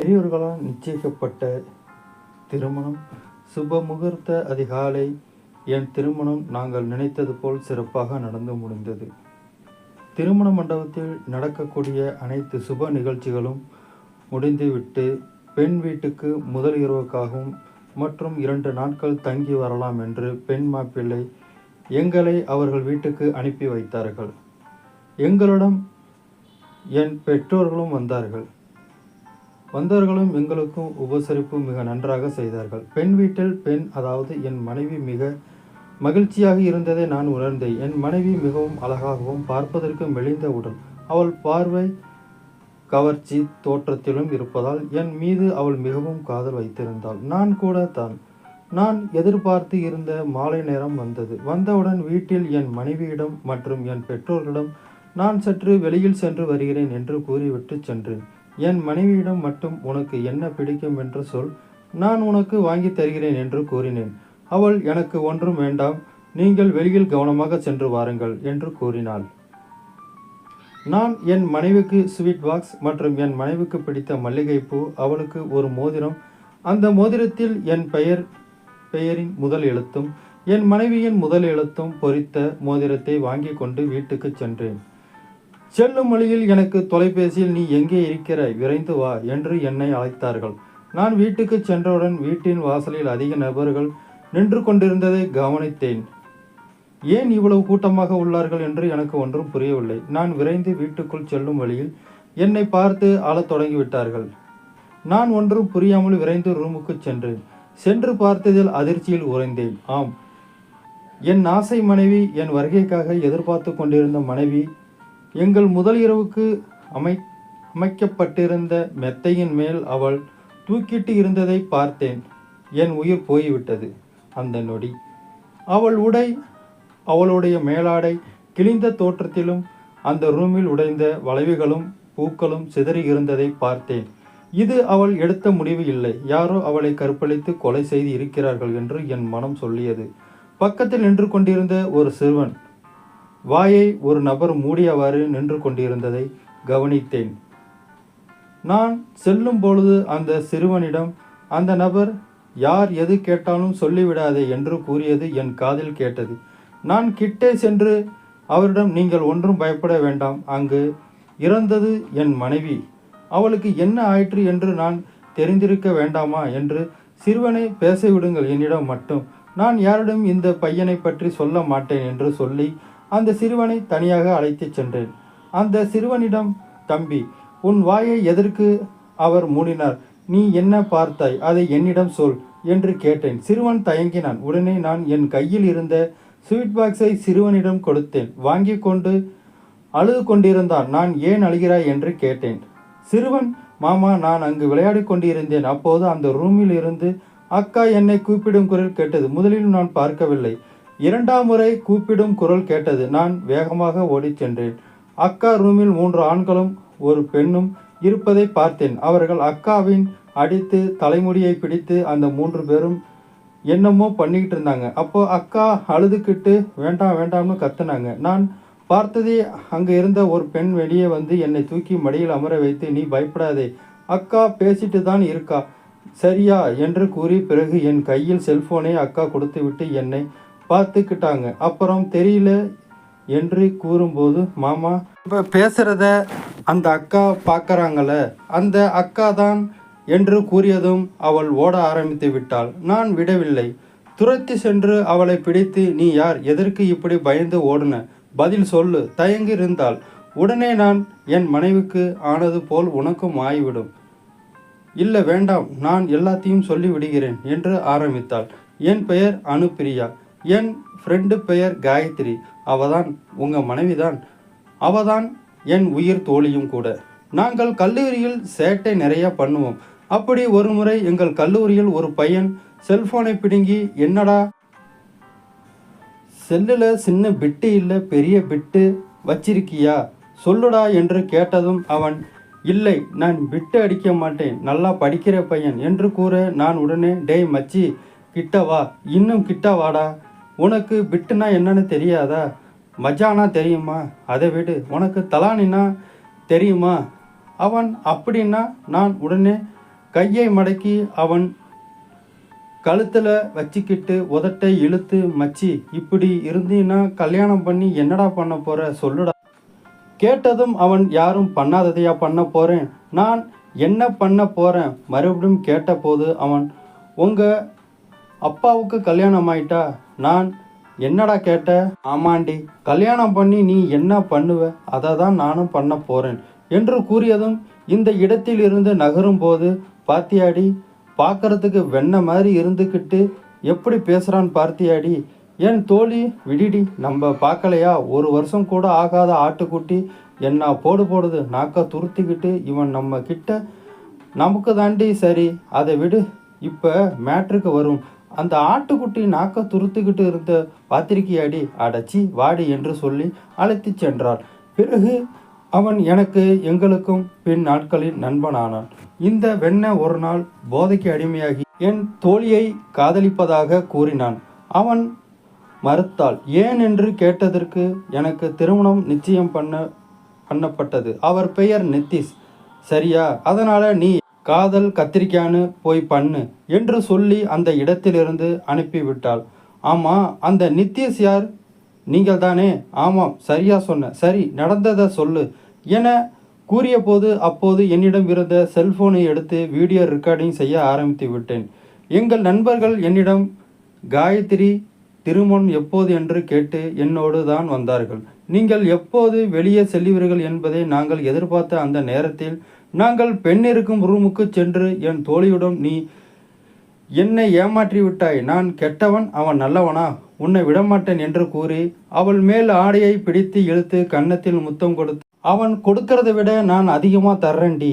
பெரியோர்களால் நிச்சயிக்கப்பட்ட திருமணம் சுப முகூர்த்த அதிகாலை என் திருமணம் நாங்கள் நினைத்தது போல் சிறப்பாக நடந்து முடிந்தது. திருமண மண்டபத்தில் நடக்கக்கூடிய அனைத்து சுப நிகழ்ச்சிகளும் முடிந்துவிட்டு பெண் வீட்டுக்கு முதல் இரவுக்காகவும் மற்றும் இரண்டு நாட்கள் தங்கி வரலாம் என்று பெண் மாப்பிள்ளை எங்களை அவர்கள் வீட்டுக்கு அனுப்பி வைத்தார்கள். எங்களிடம் என் பெற்றோர்களும் வந்தார்கள். வந்தவர்களும் எங்களுக்கும் உபசரிப்பு மிக நன்றாக செய்தார்கள். பெண் வீட்டில் பெண் அதாவது என் மனைவி மிக மகிழ்ச்சியாக இருந்ததை நான் உணர்ந்தேன். என் மனைவி மிகவும் அழகாகவும் பார்ப்பதற்கு மெலிந்த உடல். அவள் பார்வை கவர்ச்சி தோற்றத்திலும் இருப்பதால் என் மீது அவள் மிகவும் காதல் வைத்திருந்தாள். நான் கூட தான். நான் எதிர்பார்த்து இருந்த மாலை நேரம் வந்தது. வந்தவுடன் வீட்டில் என் மனைவியிடம் மற்றும் என் பெற்றோர்களிடம் நான் சற்று வெளியில் சென்று வருகிறேன் என்று கூறிவிட்டு சென்றேன். என் மனைவியிடம் மட்டும் உனக்கு என்ன பிடிக்கும் என்று சொல். நான் உனக்கு வாங்கி தருகிறேன் என்று கூறினேன். அவள் எனக்கு ஒன்றும் வேண்டாம். நீங்கள் வெளியில் கவனமாக சென்று வாருங்கள் என்று கூறினாள். நான் என் மனைவிக்கு ஸ்வீட் பாக்ஸ் மற்றும் என் மனைவிக்கு பிடித்த மல்லிகைப்பூ அவளுக்கு ஒரு மோதிரம். அந்த மோதிரத்தில் என் பெயர் பெயரின் முதல் எழுத்தும் என் மனைவியின் முதல் எழுத்தும் பொறித்த மோதிரத்தை வாங்கி கொண்டு வீட்டுக்கு சென்றேன். செல்லும் வழியில் எனக்கு தொலைபேசியில் நீ எங்கே இருக்கிறாய் விரைந்து வா என்று என்னை அழைத்தார்கள். நான் வீட்டுக்கு சென்றவுடன் வீட்டின் வாசலில் அதிக நபர்கள் நின்று கொண்டிருந்ததை கவனித்தேன். ஏன் இவ்வளவு கூட்டமாக உள்ளார்கள் என்று எனக்கு ஒன்றும் புரியவில்லை. நான் விரைந்து வீட்டுக்குள் செல்லும் வழியில் என்னை பார்த்து அழத் தொடங்கிவிட்டார்கள். நான் ஒன்றும் புரியாமல் விரைந்து ரூமுக்கு சென்றேன். சென்று பார்த்ததில் அதிர்ச்சியில் உறைந்தேன். ஆம் என் ஆசை மனைவி என் வருகைக்காக எதிர்பார்த்து கொண்டிருந்த மனைவி எங்கள் முதல் இரவுக்கு அமை அமைக்கப்பட்டிருந்த மெத்தையின் மேல் அவள் தூக்கிட்டு இருந்ததை பார்த்தேன். என் உயிர் போய்விட்டது. அந்த நொடி. அவள் உடை அவளுடைய மேலாடை கிழிந்த தோற்றத்திலும் அந்த ரூமில் உடைந்த வளைவுகளும் பூக்களும் சிதறி இருந்ததை பார்த்தேன். இது அவள் எடுத்த முடிவு இல்லை. யாரோ அவளை கற்பழித்து கொலை செய்து இருக்கிறார்கள் என்று என் மனம் சொல்லியது. பக்கத்தில் நின்று கொண்டிருந்த ஒரு சிறுவன் வாயை ஒரு நபர் மூடியவாறு நின்று கொண்டிருந்ததை கவனித்தேன். நான் செல்லும் பொழுது அந்த சிறுவனிடம் அந்த நபர் யார் எது கேட்டாலும் சொல்லிவிடாதே என்று கூறியது என் காதில் கேட்டது. நான் கிட்டே சென்று அவரிடம் நீங்கள் ஒன்றும் பயப்பட வேண்டாம். அங்கு இறந்தது என் மனைவி. அவளுக்கு என்ன ஆயிற்று என்று நான் தெரிந்திருக்க வேண்டாமா என்று சிறுவனை பேச விடுங்கள். என்னிடம் மட்டும். நான் யாரிடம் இந்த பையனை பற்றி சொல்ல மாட்டேன் என்று சொல்லி அந்த சிறுவனை தனியாக அழைத்துச் சென்றேன். அந்த சிறுவனிடம் தம்பி உன் வாயை எதற்கு அவர் மூடினார்? நீ என்ன பார்த்தாய்? அதை என்னிடம் சொல் என்று கேட்டேன். சிறுவன் தயங்கினான். உடனே நான் என் கையில் இருந்த ஸ்வீட் பாக்ஸை சிறுவனிடம் கொடுத்தேன். வாங்கி கொண்டு அழுது கொண்டிருந்தான். நான் ஏன் அழுகிறாய்? என்று கேட்டேன். சிறுவன் மாமா நான் அங்கு விளையாடி கொண்டிருந்தேன். அப்போது அந்த ரூமில் இருந்து அக்கா என்னை கூப்பிடும் குரல் கேட்டது. முதலில் நான் பார்க்கவில்லை. இரண்டாம் முறை கூப்பிடும் குரல் கேட்டது. நான் வேகமாக ஓடிச் சென்றேன். அக்கா ரூமில் மூன்று ஆண்களும் ஒரு பெண்ணும் இருப்பதை பார்த்தேன். அவர்கள் அக்காவின் அடித்து தலைமுடியை பிடித்து அந்த மூன்று பேரும் என்னமோ பண்ணிக்கிட்டு இருந்தாங்க. அப்போ அக்கா அழுதுகிட்டு வேண்டாம் வேண்டாம்னு கத்துனாங்க. நான் பார்த்ததே அங்கே இருந்த ஒரு பெண் வெளியே வந்து என்னை தூக்கி மடியில் அமர வைத்து நீ பயப்படாதே. அக்கா பேசிட்டு தான் இருக்கா. சரியா? என்று கூறி பிறகு என் கையில் செல்போனை அக்கா கொடுத்துவிட்டு என்னை பார்த்துக்கிட்டாங்க. அப்புறம் தெரியல என்று கூறும்போது மாமா இப்போ பேசுகிறத அந்த அக்கா பார்க்குறாங்கள அந்த அக்கா தான் என்று கூறியதும் அவள் ஓட ஆரம்பித்து விட்டாள். நான் விடவில்லை. துரத்தி சென்று அவளை பிடித்து நீ யார்? எதற்கு இப்படி பயந்து ஓடுன? பதில் சொல்லு தயங்கி இருந்தால் உடனே நான் என் மனைவிக்கு ஆனது போல் உனக்கும் ஆகிவிடும் இல்லை வேண்டாம். நான் எல்லாத்தையும் சொல்லி விடுகிறேன் என்று ஆரம்பித்தாள். என் பெயர் அனுப்பிரியா. என் ஃப்ரெண்டு பெயர் காயத்ரி. அவதான் உங்கள் மனைவிதான். அவதான் என் உயிர் தோழியும் கூட. நாங்கள் கல்லூரியில் சேட்டை நிறையா பண்ணுவோம். அப்படி ஒரு முறை எங்கள் கல்லூரியில் ஒரு பையன் செல்ஃபோனை பிடுங்கி என்னடா? செல்லில் சின்ன பிட்டு இல்லை பெரிய பிட்டு வச்சிருக்கியா? சொல்லுடா என்று கேட்டதும் அவன் இல்லை நான் பிட்டு அடிக்க மாட்டேன். நல்லா படிக்கிற பையன். என்று கூற நான் உடனே டேய் மச்சி கிட்ட வா. இன்னும் கிட்ட வாடா. உனக்கு பிட்டுனா என்னன்னு தெரியாதா? மஜானா தெரியுமா? அதை விடு. உனக்கு தலானினா தெரியுமா? அவன் அப்படின்னா நான் உடனே கையை மடக்கி அவன் கழுத்தில் வச்சுக்கிட்டு உதட்டை இழுத்து மச்சி இப்படி இருந்தீன்னா கல்யாணம் பண்ணி என்னடா பண்ண போற? சொல்லுடா. கேட்டதும் அவன் யாரும் பண்ணாததையா பண்ண போறேன். நான் என்ன பண்ண போறேன்? மறுபடியும் கேட்டபோது அவன் உங்க அப்பாவுக்கு கல்யாணம் ஆயிட்டா? நான் என்னடா கேட்ட? ஆமாண்டி கல்யாணம் பண்ணி நீ என்ன பண்ணுவ? அதை தான் நானும் பண்ண போறேன் என்று கூறியதும் இந்த இடத்தில் இருந்து நகரும் போது பாத்தியாடி பார்க்கறதுக்கு வெண்ண மாதிரி இருந்துக்கிட்டு எப்படி பேசுகிறான் பார்த்தியாடி? என் தோழி விடிடி நம்ம பார்க்கலையா? ஒரு வருஷம் கூட ஆகாத ஆட்டுக்குட்டி என்ன போடு போடுது நாக்க துருத்திக்கிட்டு இவன் நம்ம கிட்ட நமக்கு தாண்டி சரி அதை விடு இப்போ மேட்ருக்கு வரும். அந்த ஆட்டுக்குட்டி நாக்க துருத்துக்கிட்டு இருந்த பாத்திரிக்கையாடி அடச்சி வாடி என்று சொல்லி அழைத்துச் சென்றாள். பிறகு அவன் எனக்கு எங்களுக்கும் பின் நாட்களில் நண்பனானான். இந்த வெண்ண ஒரு நாள் போதைக்கு அடிமையாகி என் தோழியை காதலிப்பதாக கூறினான். அவன் மறுத்தாள் ஏன் என்று கேட்டதற்கு எனக்கு திருமணம் நிச்சயம் பண்ண பண்ணப்பட்டது. அவர் பெயர் நித்திஷ். சரியா? அதனால நீ காதல் கத்திரிக்கான்னு போய் பண்ணு என்று சொல்லி அந்த இடத்திலிருந்து அனுப்பிவிட்டாள். ஆமாம் அந்த நித்திஷ் யார்? நீங்கள் தானே ஆமாம் சரியா சொன்ன. சரி நடந்ததை சொல்லு என கூறிய போது அப்போது என்னிடம் இருந்த செல்போனை எடுத்து வீடியோ ரெக்கார்டிங் செய்ய ஆரம்பித்து விட்டேன். எங்கள் நண்பர்கள் என்னிடம் காயத்ரி திருமணம் எப்போது? என்று கேட்டு என்னோடு தான் வந்தார்கள். நீங்கள் எப்போது வெளியே செல்லுவீர்கள் என்பதை நாங்கள் எதிர்பார்த்த அந்த நேரத்தில் நாங்கள் பெண் இருக்கும் ரூமுக்கு சென்று என் தோழியுடன் நீ என்னை ஏமாற்றி விட்டாய். நான் கெட்டவன் அவன் நல்லவனா? உன்னை விடமாட்டேன் என்று கூறி அவள் மேல் ஆடையை பிடித்து இழுத்து கன்னத்தில் முத்தம் கொடுத்து அவன் கொடுக்கறதை விட நான் அதிகமாக தர்றேன்டி.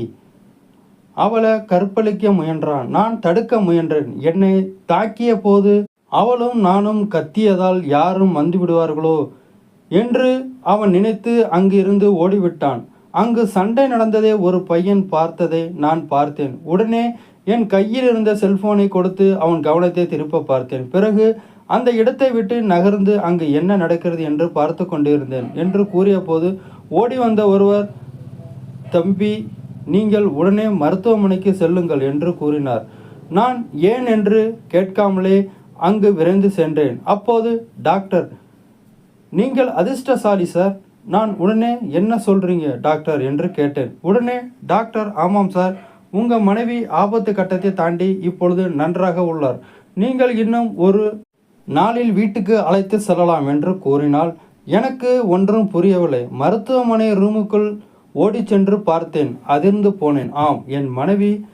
அவளை கற்பழிக்க முயன்றான். நான் தடுக்க முயன்றேன். என்னை தாக்கிய போது அவளும் நானும் கத்தியதால் யாரும் வந்து விடுவார்களோ? என்று அவன் நினைத்து அங்கிருந்து ஓடிவிட்டான். அங்கு சண்டை நடந்ததை ஒரு பையன் பார்த்ததை நான் பார்த்தேன். உடனே என் கையில் இருந்த செல்போனை கொடுத்து அவன் கவனத்தை திருப்ப பார்த்தேன். பிறகு அந்த இடத்தை விட்டு நகர்ந்து அங்கு என்ன நடக்கிறது என்று பார்த்து கொண்டிருந்தேன் என்று கூறிய போது ஓடி வந்த ஒருவர் தம்பி நீங்கள் உடனே மருத்துவமனைக்கு செல்லுங்கள் என்று கூறினார். நான் ஏன் என்று கேட்காமலே அங்கு விரைந்து சென்றேன். அப்போது டாக்டர் நீங்கள் அதிர்ஷ்டசாலி சார். நான் உடனே என்ன சொல்றீங்க டாக்டர்? என்று கேட்டேன். உடனே டாக்டர் ஆமாம் சார். உங்க மனைவி ஆபத்து கட்டத்தை தாண்டி இப்பொழுது நன்றாக உள்ளார். நீங்கள் இன்னும் ஒரு நாளில் வீட்டுக்கு அழைத்து செல்லலாம் என்று கூறினால் எனக்கு ஒன்றும் புரியவில்லை. மருத்துவமனை ரூமுக்குள் ஓடிச் சென்று பார்த்தேன். அதிர்ந்து போனேன். ஆம் என் மனைவி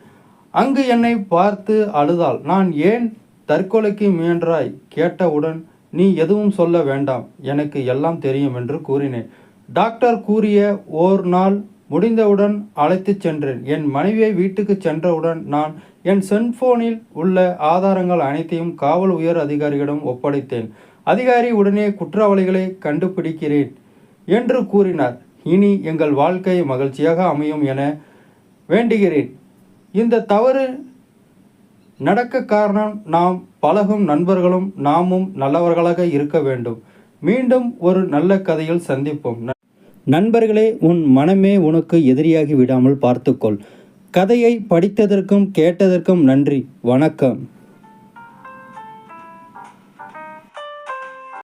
அங்கு என்னை பார்த்து அழுதாள். நான் ஏன் தற்கொலைக்கு முயன்றாய்? கேட்டவுடன் நீ எதுவும் சொல்ல வேண்டாம். எனக்கு எல்லாம் தெரியும் என்று கூறினேன். டாக்டர் கூறிய ஓர் நாள் முடிந்தவுடன் அழைத்துச் சென்றேன். என் மனைவியை வீட்டுக்கு சென்றவுடன் நான் என் செல்போனில் உள்ள ஆதாரங்கள் அனைத்தையும் காவல் உயர் அதிகாரியிடம் ஒப்படைத்தேன். அதிகாரி உடனே குற்றவாளிகளை கண்டுபிடிக்கிறேன் என்று கூறினார். இனி எங்கள் வாழ்க்கை மகிழ்ச்சியாக அமையும் என வேண்டுகிறேன். இந்த தவறு நடக்க காரணம் நாம் பழகும் நண்பர்களும் நாமும் நல்லவர்களாக இருக்க வேண்டும். மீண்டும் ஒரு நல்ல கதையில் சந்திப்போம். ந- நண்பர்களே உன் மனமே உனக்கு எதிரியாகி விடாமல் பார்த்துக்கொள். கதையை படித்ததற்கும் கேட்டதற்கும் நன்றி. வணக்கம்.